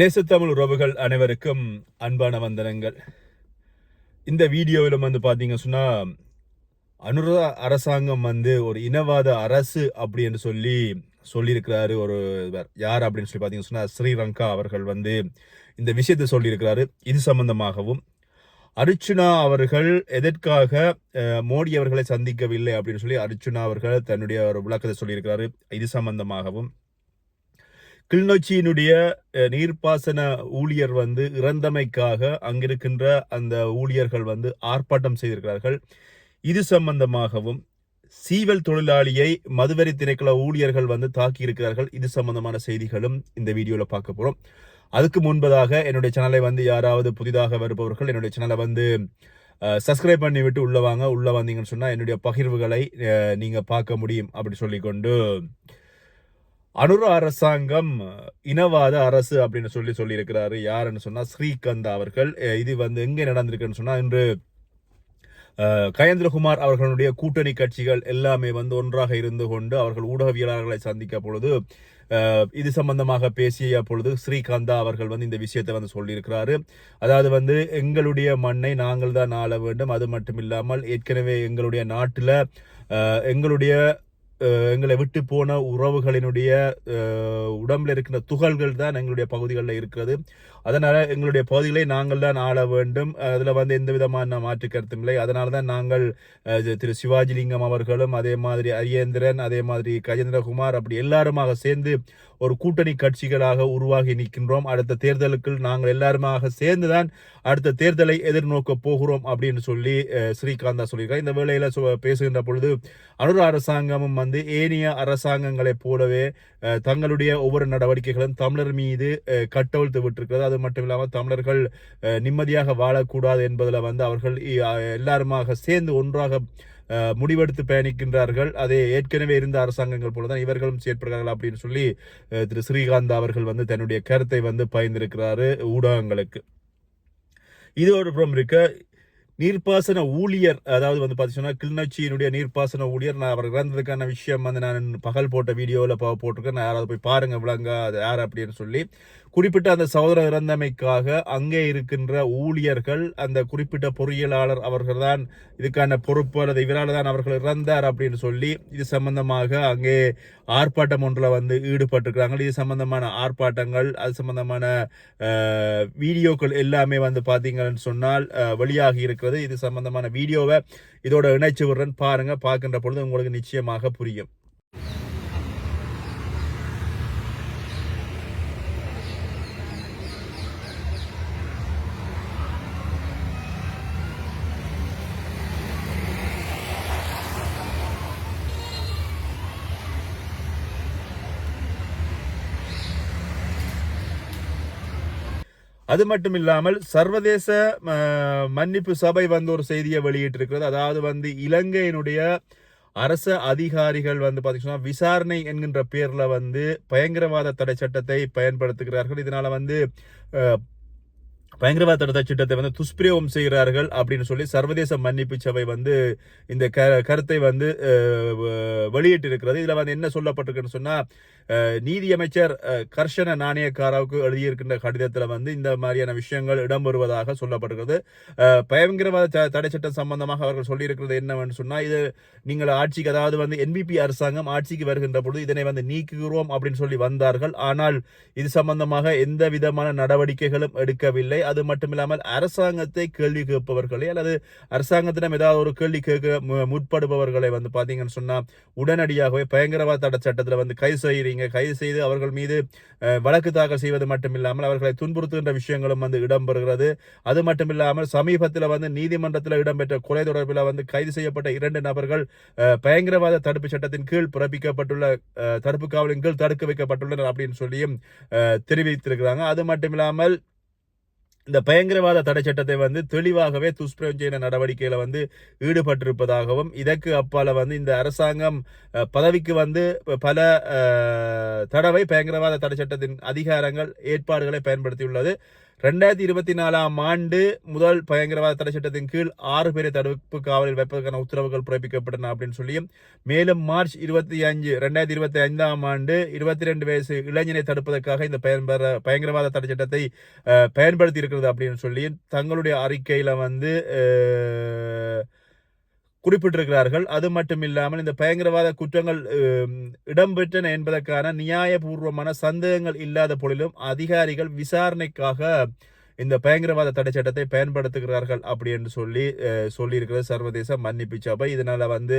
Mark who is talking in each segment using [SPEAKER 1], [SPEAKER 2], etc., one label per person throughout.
[SPEAKER 1] நேசத்தமிழ் உறவுகள் அனைவருக்கும் அன்பான வந்தனங்கள். இந்த வீடியோவில் வந்து பார்த்தீங்க சொன்னால் அனுரா அரசாங்கம் வந்து ஒரு இனவாத அரசு அப்படின்னு சொல்லி சொல்லியிருக்கிறாரு ஒரு யார் அப்படின்னு சொல்லி பார்த்தீங்க சொன்னால் ஸ்ரீரங்கா அவர்கள் வந்து இந்த விஷயத்தை சொல்லியிருக்கிறாரு. இது சம்பந்தமாகவும் அர்ச்சுனா அவர்கள் எதற்காக மோடி அவர்களை சந்திக்கவில்லை அப்படின்னு சொல்லி அர்ச்சுனா அவர்கள் தன்னுடைய ஒரு விளக்கத்தை சொல்லியிருக்கிறாரு. இது சம்பந்தமாகவும் கிளிநொச்சியினுடைய நீர்ப்பாசன ஊழியர் வந்து இறந்தமைக்காக அங்கிருக்கின்ற அந்த ஊழியர்கள் வந்து ஆர்ப்பாட்டம் செய்திருக்கிறார்கள். இது சம்பந்தமாகவும் சீவல் தொழிலாளியை மதுவரி திணைக்கள ஊழியர்கள் வந்து தாக்கி இருக்கிறார்கள் இது சம்பந்தமான செய்திகளும் இந்த வீடியோவில் பார்க்க போகிறோம் அதுக்கு முன்பதாக என்னுடைய சேனலை வந்து யாராவது புதிதாக வருபவர்கள் என்னுடைய சேனலை வந்து சப்ஸ்கிரைப் பண்ணி விட்டு உள்ளே வாங்க. உள்ளே வந்தீங்கன்னு சொன்னால் என்னுடைய பகிர்வுகளை நீங்கள் பார்க்க முடியும். அப்படி சொல்லிக்கொண்டு அனுர அரசாங்கம் இனவாத அரசு அப்படின்னு சொல்லி சொல்லியிருக்கிறாரு. யாருன்னு சொன்னால் ஸ்ரீகந்த் அவர்கள். இது வந்து எங்கே நடந்திருக்குன்னு சொன்னால் இன்று கயேந்திரகுமார் அவர்களுடைய கூட்டணி கட்சிகள் எல்லாமே வந்து ஒன்றாக இருந்து கொண்டு அவர்கள் ஊடகவியலாளர்களை சந்திக்க பொழுது இது சம்பந்தமாக பேசிய பொழுது ஸ்ரீகாந்தா அவர்கள் வந்து இந்த விஷயத்தை வந்து சொல்லியிருக்கிறாரு. அதாவது வந்து எங்களுடைய மண்ணை நாங்கள் தான் ஆள வேண்டும். அது மட்டும் இல்லாமல் ஏற்கனவே எங்களுடைய நாட்டில் எங்களுடைய எங்களை விட்டு போன உறவுகளினுடைய உடம்பில் உடம்புல இருக்கிற துகள்கள் தான் எங்களுடைய பகுதிகளில் இருக்கிறது. அதனால் எங்களுடைய பகுதிகளை நாங்கள் தான் ஆள வேண்டும். அதில் வந்து எந்த விதமான மாற்று கருத்தும் இல்லை. அதனால தான் நாங்கள் இது திரு சிவாஜிலிங்கம் அவர்களும் அதே மாதிரி அரியேந்திரன் அதே மாதிரி கஜேந்திரகுமார் அப்படி எல்லாருமாக சேர்ந்து ஒரு கூட்டணி கட்சிகளாக உருவாகி நிற்கின்றோம். அடுத்த தேர்தலுக்கு நாங்கள் எல்லாருமாக சேர்ந்து தான் அடுத்த தேர்தலை எதிர்நோக்க போகிறோம் அப்படின்னு சொல்லி ஸ்ரீகாந்தா சொல்லியிருக்கார். இந்த வேளையில் பேசுகின்ற பொழுது அனுர அரசாங்கமும் வந்து ஏனைய அரசாங்கங்களைப் போலவே தங்களுடைய ஒவ்வொரு நடவடிக்கைகளும் தமிழர் மீது கட்டவிழ்த்து விட்டிருக்கிறது. அது மட்டும் இல்லாமல் தமிழர்கள் நிம்மதியாக வாழக்கூடாது என்பதில் வந்து அவர்கள் எல்லாருமாக சேர்ந்து ஒன்றாக முடிவெடுத்து பயணிக்கின்றார்கள். அதே ஏற்கனவே இருந்த அரசாங்கங்கள் போல தான் இவர்களும் செயற்படுகிறார்கள் அப்படின்னு சொல்லி திரு ஸ்ரீகாந்த் அவர்கள் வந்து தன்னுடைய கருத்தை வந்து பயந்திருக்கிறாரு ஊடகங்களுக்கு. இது ஒரு புறம் இருக்க நீர்ப்பாசன ஊழியர் அதாவது வந்து பார்த்தீங்கன்னா கிளிநொச்சியினுடைய நீர்ப்பாசன ஊழியர் நான் அவர் இறந்ததுக்கான விஷயம் வந்து நான் பகல் போட்ட வீடியோவில் போட்டிருக்கேன். நான் யாராவது போய் பாருங்கள் விளங்க அது யார் அப்படின்னு சொல்லி குறிப்பிட்ட அந்த சகோதரர் இறந்தமைக்காக அங்கே இருக்கின்ற ஊழியர்கள் அந்த குறிப்பிட்ட பொறியியலாளர் அவர்கள் தான் இதுக்கான பொறுப்பு அல்லது இவரால் தான் அவர்கள் இறந்தார் அப்படின்னு சொல்லி இது சம்பந்தமாக அங்கே ஆர்ப்பாட்டம் ஒன்றில் வந்து ஈடுபட்டிருக்கிறாங்க இது சம்பந்தமான ஆர்ப்பாட்டங்கள் அது சம்பந்தமான வீடியோக்கள் எல்லாமே வந்து பார்த்தீங்கன்னு சொன்னால் வெளியாகி இருக்கிறது. இது சம்பந்தமான வீடியோவை இதோட இணைச்சி விடுறேன் பாருங்கள் பார்க்கின்ற பொழுது உங்களுக்கு நிச்சயமாக புரியும். அது மட்டும் இல்லாமல் சர்வதேச மன்னிப்பு சபை வந்து ஒரு செய்தியை வெளியிட்டிருக்கிறது. அதாவது வந்து இலங்கையினுடைய அரச அதிகாரிகள் வந்து பார்த்தீங்கன்னா விசாரணை என்கின்ற பேரில் வந்து பயங்கரவாத தடை சட்டத்தை பயன்படுத்துகிறார்கள். இதனால் வந்து பயங்கரவாத தடை சட்டத்தை வந்து துஷ்பிரயோகம் செய்கிறார்கள் அப்படின்னு சொல்லி சர்வதேச மன்னிப்பு சபை வந்து இந்த க கருத்தை வந்து வெளியிட்டிருக்கிறது. இதில் வந்து என்ன சொல்லப்பட்டிருக்குன்னு சொன்னால் நீதியமைச்சர் கர்ஷன நாணயக்காராவுக்கு எழுதியிருக்கின்ற கடிதத்தில் வந்து இந்த மாதிரியான விஷயங்கள் இடம்பெறுவதாக சொல்லப்படுகிறது. பயங்கரவாத த- தடை சட்டம் சம்பந்தமாக அவர்கள் சொல்லியிருக்கிறது என்னவென்று சொன்னால் இது நீங்கள் ஆட்சிக்கு அதாவது வந்து என்பிபி அரசாங்கம் ஆட்சிக்கு வருகின்ற பொழுது இதனை வந்து நீக்குகிறோம் அப்படின்னு சொல்லி வந்தார்கள். ஆனால் இது சம்பந்தமாக எந்த விதமான நடவடிக்கைகளும் எடுக்கவில்லை. அது மட்டுமில்லாமல் அரசாங்கத்தை கேள்வி கேட்பவர்களை அல்லது அரசாங்கத்திடம் ஏதாவது ஒரு கேள்வி கேட்க மு- முற்படுபவர்களை வந்து பார்த்தீங்கன்னு சொன்னால் உடனடியாகவே பயங்கரவாத தடை சட்டத்தில் வந்து கை செய்கிறீங்க கைது செய்து அவர்கள் மீது வழக்கு தாக்கல் செய்வது மட்டுமில்லாமல் அவர்களை துன்புறுத்துகின்ற விஷயங்களும் வந்து இடம்பெறுகிறது. அது மட்டுமில்லாமல் சமீபத்தில் வந்து நீதிமன்றத்தில் இடம்பெற்ற கொலை தொடர்பில் வந்து கைது செய்யப்பட்ட இரண்டு நபர்கள் பயங்கரவாத தடுப்பு சட்டத்தின் கீழ் பிறப்பிக்கப்பட்டுள்ள தடுப்பு காவலின் கீழ் தடுக்க வைக்கப்பட்டுள்ளனர் அப்படின்னு சொல்லியும் தெரிவித்திருக்கிறாங்க. அது மட்டுமில்லாமல் இந்த பயங்கரவாத தடை சட்டத்தை வந்து தெளிவாகவே துஷ்பிரயோகம் நடவடிக்கையில் வந்து ஈடுபட்டிருப்பதாகவும் இதற்கு அப்பால வந்து இந்த அரசாங்கம் பதவிக்கு வந்து பல தடவை பயங்கரவாத தடை சட்டத்தின் அதிகாரங்கள் ஏற்பாடுகளை பயன்படுத்தியுள்ளது. ரெண்டாயிரத்தி இருபத்தி நாலாம் ஆண்டு முதல் பயங்கரவாத தடை சட்டத்தின் கீழ் ஆறு பேரை தடுப்பு காவலில் வைப்பதற்கான உத்தரவுகள் பிறப்பிக்கப்பட்டன அப்படின்னு சொல்லியும் மேலும் மார்ச் இருபத்தி அஞ்சு ரெண்டாயிரத்தி இருபத்தி ஐந்தாம் ஆண்டு இருபத்தி ரெண்டு வயசு இளைஞனை தடுப்பதற்காக இந்த பயன்பெற பயங்கரவாத தடை சட்டத்தை பயன்படுத்தி இருக்கிறது அப்படின்னு சொல்லி தங்களுடைய அறிக்கையில் வந்து குறிப்பிட்டிருக்கிறார்கள். அது மட்டும் இல்லாமல் இந்த பயங்கரவாத குற்றங்கள் இடம்பெற்றன என்பதற்கான நியாயபூர்வமான சந்தேகங்கள் இல்லாத பொழுதிலும் அதிகாரிகள் விசாரணைக்காக இந்த பயங்கரவாத தடை சட்டத்தை பயன்படுத்துகிறார்கள் அப்படி என்று சொல்லி சொல்லியிருக்கிறது சர்வதேச மன்னிப்பு சபை. இதனால் வந்து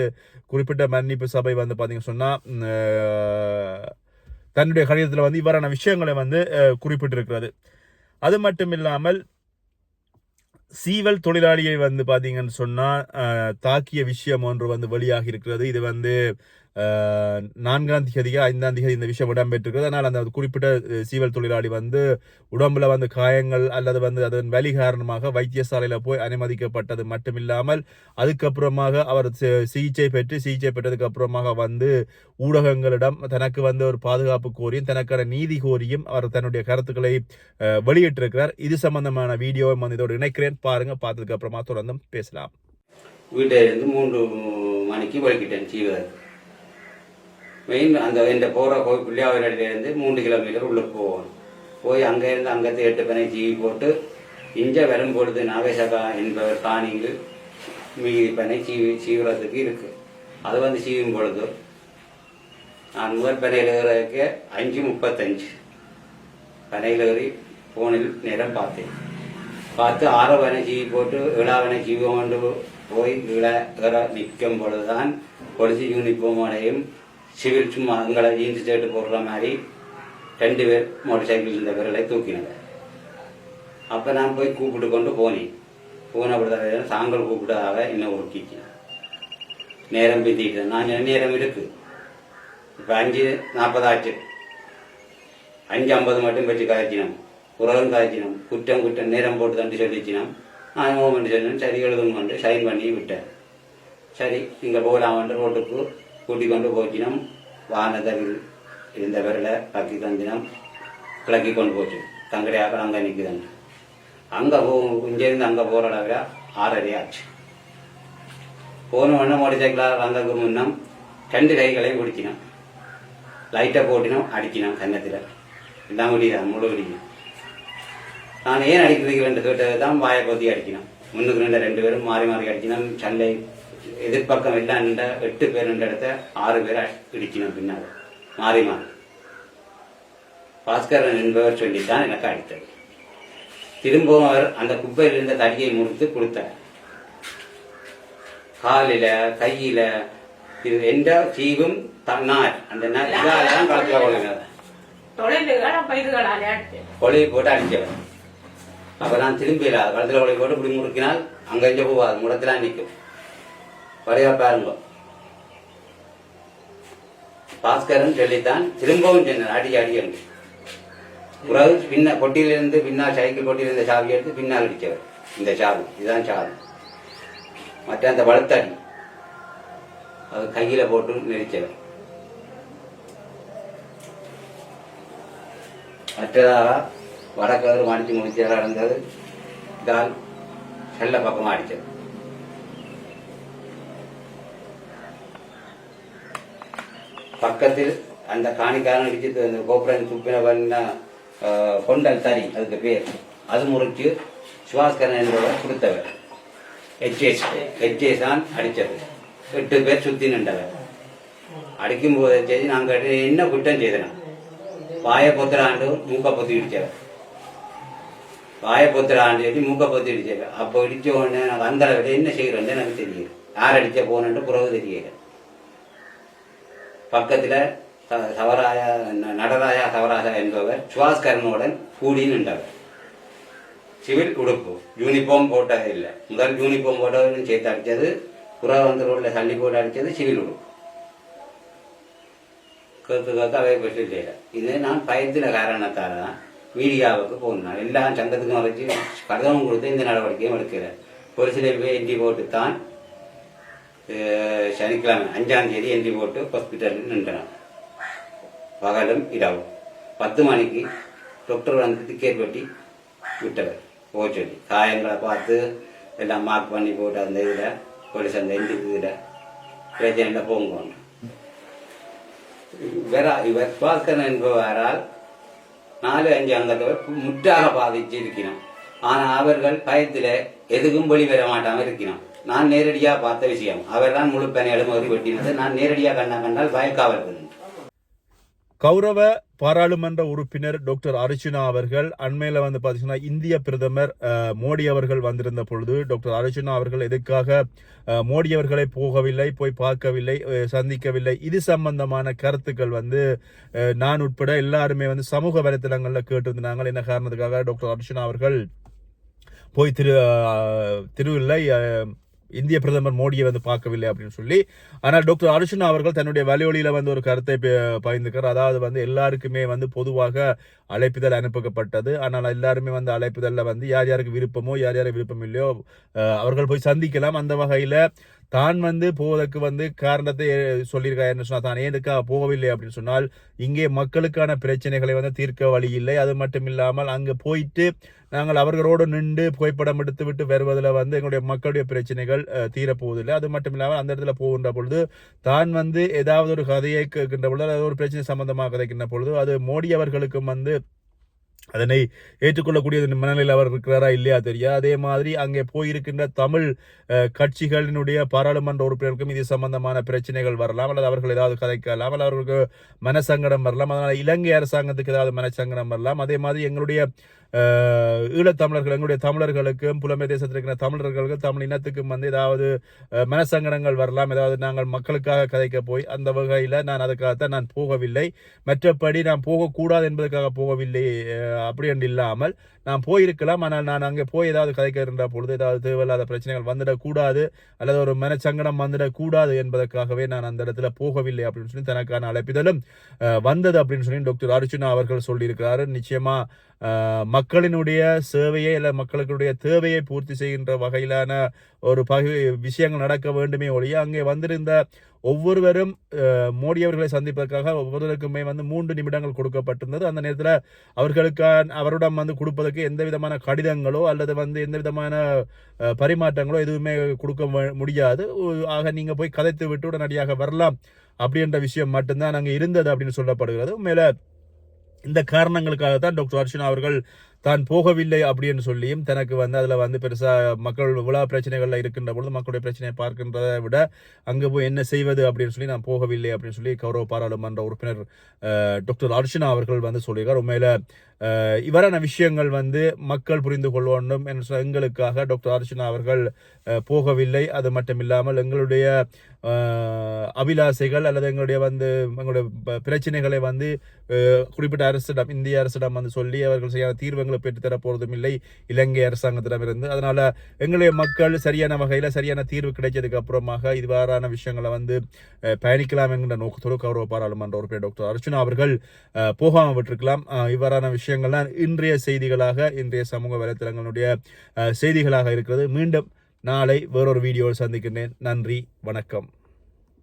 [SPEAKER 1] குறிப்பிட்ட மன்னிப்பு சபை வந்து பார்த்தீங்கன்னு சொன்னால் தன்னுடைய கடிதத்தில் வந்து இவ்வாறான விஷயங்களை வந்து குறிப்பிட்டிருக்கிறது. அது மட்டும் இல்லாமல் சீவல் தொழிலாளியை வந்து பார்த்தீங்கன்னு சொன்னால் தாக்கிய விஷயம் ஒன்று வந்து வெளியாகி இருக்கிறது. இது வந்து நான்காம் தேதியா ஐந்தாம் திகதி இந்த விஷயம் இடம்பெற்றிருக்கிறது அதனால் அந்த குறிப்பிட்ட சீவல் தொழிலாளி வந்து உடம்புல வந்து காயங்கள் அல்லது வந்து அதன் வலி காரணமாக வைத்தியசாலையில் போய் அனுமதிக்கப்பட்டது மட்டுமில்லாமல் அதுக்கப்புறமாக அவர் சிகிச்சை பெற்று சிகிச்சை பெற்றதுக்கு அப்புறமாக வந்து ஊடகங்களிடம் தனக்கு வந்து ஒரு பாதுகாப்பு கோரியும் தனக்கான நீதி கோரியும் அவர் தன்னுடைய கருத்துக்களை வெளியிட்டிருக்கிறார். இது சம்பந்தமான வீடியோவை வந்து இதோடு இணைக்கிறேன். பாருங்க பார்த்ததுக்கு அப்புறமா தொடர்ந்து பேசலாம்.
[SPEAKER 2] வீட்டிலிருந்து மூன்று மணிக்கு வலிக்கிட்டேன் சீவர் மெயின் அந்த இந்த போகிற கோயில் பிள்ளையாவிலிருந்து மூன்று கிலோமீட்டர் உள்ளே போவோம். போய் அங்கே இருந்து அங்கத்து எட்டு பேனை ஜீவி போட்டு இஞ்ச வரும்பொழுது நாகேசகா என்பவர் காணியில் மீதி பனை சீவி சீவுறதுக்கு இருக்கு. அது வந்து சீவும் பொழுது. நான் முதல் பனையில் ஏறதுக்கு அஞ்சு முப்பத்தஞ்சு. பனையில் ஏறி ஃபோனில் நேரம் பார்த்தேன். பார்த்து ஆறவனை சீவி போட்டு ஏழாவனை சீவி கொண்டு போய் விழா இற நிற்கும் பொழுதுதான் பொலிசி யூனிஃபார்மோடையும் சும்மா எங்களை ஜீன்ஸ் தேட்டு போடுற மாதிரி ரெண்டு பேர் மோட்டர் சைக்கிள் இருந்த விரலை தூக்கினாங்க. அப்போ நான் போய் கூப்பிட்டு கொண்டு போனேன். போனப்படுத்த சாங்கல் கூப்பிட்டதாக என்ன உருக்கிச்சு நேரம் பிந்திட்டு நான் சொன்னேன், நேரம் இருக்கு? இப்போ அஞ்சு நாற்பதாச்சு. அஞ்சு ஐம்பது மட்டும் வச்சு காய்ச்சினோம் உலகம் காய்ச்சினோம் குற்றம் குற்றம் நேரம் போட்டு தண்டு சொல்லிச்சினோம். நான் மூமெண்ட் சொன்னேன் சரி எழுதுன்னு சைன் பண்ணி விட்டேன். சரி இங்கே போகலாமன்று ரோட்டுக்கு கூட்டிக் கொண்டு போச்சினோம் வானதவில் இருந்தவர்களை கக்கி தந்தினம் கிளக்கி கொண்டு போச்சு தங்கடையாக அங்கே நிற்குதாங்க அங்கே போ இங்கேருந்து அங்கே போகிற அளவில் ஆறரை ஆச்சு. போன உடனே மோட்டர் சைக்கிளாக வந்ததுக்கு முன்னம் ரெண்டு கைகளையும் பிடிச்சினோம் லைட்டை போட்டினோம் அடிக்கணும் கன்னத்தில். எல்லாம் முடியுதான் முழு முடியும் நான் ஏன் அடிக்கிறீங்கன்னு கேட்டது தான் வாயை கொத்தி அடிக்கணும் முன்னுக்கு ரெண்டு ரெண்டு பேரும் மாறி மாறி அடிக்கணும் சண்டை எதிர்ப்பக்கம் எல்லாம் நின்ற எட்டு பேர் நின்ற இடத்த ஆறு பேர் இடிக்கணும் பின்னால் மாறி மாறி. பாஸ்கரன் என்பவர் சொல்லித்தான் எனக்கு அடித்தது. திரும்பவும் அவர் அந்த குப்பையில் இருந்த தடியை முறித்து கொடுத்தார். காலில கையில இது எந்த சீவும் தன்னார். அந்த நா- இதால தான் களத்தில் கொள்ளுங்க கொலையை போட்டு அடிச்சவன் அப்ப நான் திரும்பிடல களத்தில் கொலை போட்டு இப்படி முறுக்கினால் அங்க போவாது முடத்துல நிற்கும். வரையா பாருங்க. பாஸ்கரன் சொல்லித்தான் திரும்பவும் சொன்னார் அடி அடி உறவு பின்ன பொட்டியிலிருந்து பின்னால் சைக்கிள் பொட்டியில் சாவி எடுத்து பின்னால் அடித்தவர். இந்த சாவு இதுதான் சாவு. மற்ற அந்த வளர்த்தடி அது கையில் போட்டு நெரிச்சவர் மற்றதாக வடக்கதிர் அடித்து முடிச்சதாக இருந்தது கால் செல்ல பக்கமாக அடிச்சது பக்கத்தில் அந்த காணிக்காரன் அடிச்சு அந்த கோபுரம் துப்பின பண்ண கொண்டல் தறி அதுக்கு பேர். அது முறிச்சு சுவாஸ்கரன் என்பவர் கொடுத்தவர். ஹெச்ஏஸ் ஹெச்ஏஸ் தான் அடித்தது. எட்டு பேர் சுற்றி நின்றவர். அடிக்கும் போது சரி நாங்கள் என்ன குற்றம் செய்தோம் வாயை பொத்துறாண்டு மூக்க பொத்தி இடிச்சவர் வாயை பொத்துறாண்டு சொல்லி மூக்க பொத்தி இடிச்சவர் அப்போ இடித்த உடனே நாங்கள் அந்த அளவில் என்ன செய்கிறோன்னு எனக்கு தெரியல யார் அடித்த போனன்ட்டு புறவு தெரியல பக்கத்தில் சவராயா நடராயா சவராஜா என்பவர் சுவாஸ்கரனுடன் கூடி நின்றவர். சிவில் உடுப்பு யூனிஃபார்ம் போட்டது இல்லை. முதல் யூனிஃபார்ம் போட்டவரும் சேர்த்து அடித்தது புற வந்து ரோட்டில் சல்லி போட்டு அடித்தது சிவில் உடுப்பு. கேட்க கேட்க அவை பெற்று செய்யல இது நான் பயத்தின காரணத்தால் தான் மீடியாவுக்கு போனேன் எல்லா சங்கத்துக்கும் வரைச்சு கதவும் கொடுத்து இந்த நடவடிக்கையும் எடுக்கிறேன் ஒரு சில பேர் போட்டு தான் சனிக்கிழமை அஞ்சாம் தேதி என்ட்ரி போட்டு ஹாஸ்பிட்டலில் நின்றனர் பகலும் இரவும். பத்து மணிக்கு டாக்டர் வந்து டிக்கெட் வெட்டி விட்டவர். போக சொல்லி காயங்களை பார்த்து எல்லாம் மார்க் பண்ணி போட்டு அந்த இதில் போலீஸ் அந்த இந்த இதில் பிரச்சனையில் போங்கோன்னு. இவரா இவர் பார்க்கணும் என்பவரால் நாலு அஞ்சு அங்கத்தவர் முற்றாக பாதிச்சு இருக்கிறோம் ஆனால் அவர்கள் பயத்தில் எதுக்கும் வெளிவர மாட்டாமல் இருக்கிறோம் நான் நேரடியாக பார்த்த விஷயம். அவர் தான் முழு பணியாலும் ஒரு வெட்டினது. நான் நேரடியாக கண்ணா கண்டால் பயக்காவல்
[SPEAKER 1] கௌரவ பாராளுமன்ற உறுப்பினர் டாக்டர் அர்ச்சுனா அவர்கள் அண்மையில் வந்து பார்த்தீங்கன்னா இந்திய பிரதமர் மோடி அவர்கள் வந்திருந்த பொழுது டாக்டர் அர்ச்சுனா அவர்கள் எதுக்காக மோடி அவர்களை போகவில்லை போய் பார்க்கவில்லை சந்திக்கவில்லை? இது சம்பந்தமான கருத்துக்கள் வந்து நான் உட்பட எல்லாருமே வந்து சமூக வலைத்தளங்களில் கேட்டிருந்தாங்க. என்ன காரணத்துக்காக டாக்டர் அர்ச்சுனா அவர்கள் போய் திரு திருவில்லை இந்திய பிரதமர் மோடியை வந்து பார்க்கவில்லை அப்படின்னு சொல்லி. ஆனால் டாக்டர் அர்ஜுனா அவர்கள் தன்னுடைய வலியொலியில் வந்து ஒரு கருத்தை ப- பகிர்ந்துக்கிறார். அதாவது வந்து எல்லாருக்குமே வந்து பொதுவாக அழைப்புதல் அனுப்பப்பட்டது ஆனால் எல்லாருமே வந்து அழைப்புதலில் வந்து யார் யாருக்கு விருப்பமோ யார் யாருக்கு விருப்பம் இல்லையோ அவர்கள் போய் சந்திக்கலாம். அந்த வகையில் தான் வந்து போவதற்கு வந்து காரணத்தை சொல்லியிருக்காரு என்ன சொன்னால் தான் ஏதுக்காக போகவில்லை அப்படின்னு சொன்னால் இங்கே மக்களுக்கான பிரச்சனைகளை வந்து தீர்க்க வழி இல்லை. அது மட்டும் இல்லாமல் அங்கே போயிட்டு நாங்கள் அவர்களோடு நின்று புகைப்படம் எடுத்து விட்டு வருவதில் வந்து எங்களுடைய மக்களுடைய பிரச்சனைகள் தீரப்போவதில்லை. அது மட்டும் இல்லாமல் அந்த இடத்துல போகின்ற பொழுது தான் வந்து ஏதாவது ஒரு கதையை கேட்கின்ற பொழுது அதாவது ஒரு பிரச்சனை சம்பந்தமாக கதைக்கின்ற பொழுது அது மோடி அவர்களுக்கும் வந்து அதனை ஏற்றுக்கொள்ளக்கூடிய மனநிலையில் அவர் இருக்கிறாரா இல்லையா தெரியா அதே மாதிரி அங்கே போயிருக்கின்ற தமிழ் கட்சிகளினுடைய பாராளுமன்ற உறுப்பினருக்கும் இது சம்பந்தமான பிரச்சனைகள் வரலாம். அல்லது அவர்கள் ஏதாவது கதைக்கலாம். அல்லது அவர்களுக்கு மனசங்கடம் வரலாம். அதனால் இலங்கை அரசாங்கத்துக்கு ஏதாவது மனசங்கடம் வரலாம். அதே மாதிரி எங்களுடைய ஈழத்தமிழர்கள் எங்களுடைய தமிழர்களுக்கும் புலமை தேசத்தில் இருக்கிற தமிழர்களுக்கும் தமிழ் இனத்துக்கும் வந்து ஏதாவது மனசங்கடங்கள் வரலாம் ஏதாவது நாங்கள் மக்களுக்காக கதைக்க போய் அந்த வகையில் நான் அதுக்காகத்தான் நான் போகவில்லை. மற்றபடி நான் போகக்கூடாது என்பதற்காக போகவில்லை அப்படி என்று இல்லாமல் நான் போயிருக்கலாம். ஆனால் நான் அங்கே போய் ஏதாவது கதைக்க இருந்த பொழுது ஏதாவது தேவையில்லாத பிரச்சனைகள் வந்துடக்கூடாது அல்லது ஒரு மனச்சங்கடம் வந்துடக்கூடாது என்பதற்காகவே நான் அந்த இடத்துல போகவில்லை அப்படின்னு சொல்லி தனக்கான அழைப்பிதழும் வந்தது அப்படின்னு சொல்லி டாக்டர் அர்ஜுனா அவர்கள் சொல்லியிருக்கிறாரு. நிச்சயமாக மக்களினுடைய சேவையை அல்ல மக்களுடைய தேவையை பூர்த்தி செய்கின்ற வகையிலான ஒரு பகு விஷயங்கள் நடக்க வேண்டுமே ஒழிய அங்கே வந்திருந்த ஒவ்வொருவரும் மோடியவர்களை மோடி அவர்களை சந்திப்பதற்காக ஒவ்வொருவருக்குமே வந்து மூன்று நிமிடங்கள் கொடுக்கப்பட்டிருந்தது. அந்த நேரத்தில் அவர்களுக்கான அவரிடம் வந்து கொடுப்பதற்கு எந்த விதமான கடிதங்களோ அல்லது வந்து எந்த விதமான பரிமாற்றங்களோ எதுவுமே கொடுக்க முடியாது. ஆக நீங்கள் போய் கதைத்து விட்டு உடனடியாக வரலாம் அப்படின்ற விஷயம் மட்டும்தான் அங்கே இருந்தது அப்படின்னு சொல்லப்படுகிறது. மேலே இந்த காரணங்களுக்காக தான் டாக்டர் அர்ச்சனா அவர்கள் தான் போகவில்லை அப்படின்னு சொல்லியும் தனக்கு வந்து அதில் வந்து பெருசாக மக்கள் விழா பிரச்சனைகள்ல இருக்கின்ற பொழுது மக்களுடைய பிரச்சனையை பார்க்கின்றதை விட அங்கே போய் என்ன செய்வது அப்படின்னு சொல்லி நான் போகவில்லை அப்படின்னு சொல்லி கௌரவ பாராளுமன்ற உறுப்பினர் டாக்டர் அர்ச்சனா அவர்கள் வந்து சொல்லியிருக்கார். உண்மையில இவரான இவ்வாறான விஷயங்கள் வந்து மக்கள் புரிந்து கொள்ள வேண்டும் என்று எங்களுக்காக டாக்டர் அர்ச்சனா அவர்கள் போகவில்லை. அது மட்டும் இல்லாமல் எங்களுடைய அபிலாசைகள் அல்லது எங்களுடைய வந்து எங்களுடைய ப- பிரச்சனைகளை வந்து குறிப்பிட்ட அரசிடம் இந்திய அரசிடம் வந்து சொல்லி அவர்கள் சரியான தீர்வுகளை பெற்றுத்தரப்போவதும் இல்லை. இலங்கை அரசாங்கத்திடமிருந்து. அதனால் எங்களுடைய மக்கள் சரியான வகையில் சரியான தீர்வு கிடைச்சதுக்கு அப்புறமாக இதுவாறான விஷயங்களை வந்து பயணிக்கலாம் என்கிற நோக்கத்தோடு கௌரவ பாராளுமன்ற உறுப்பினர் டாக்டர் அர்ச்சனா அவர்கள் போகாமல் விட்டுருக்கலாம். இவ்வாறான விஷயம் இவ்வாறான விஷயங்கள்லாம் இன்றைய செய்திகளாக இன்றைய சமூக வலைத்தளங்களுடைய செய்திகளாக இருக்கிறது. மீண்டும் நாளை வேறொரு வீடியோவில் சந்திக்கின்றேன். நன்றி வணக்கம்.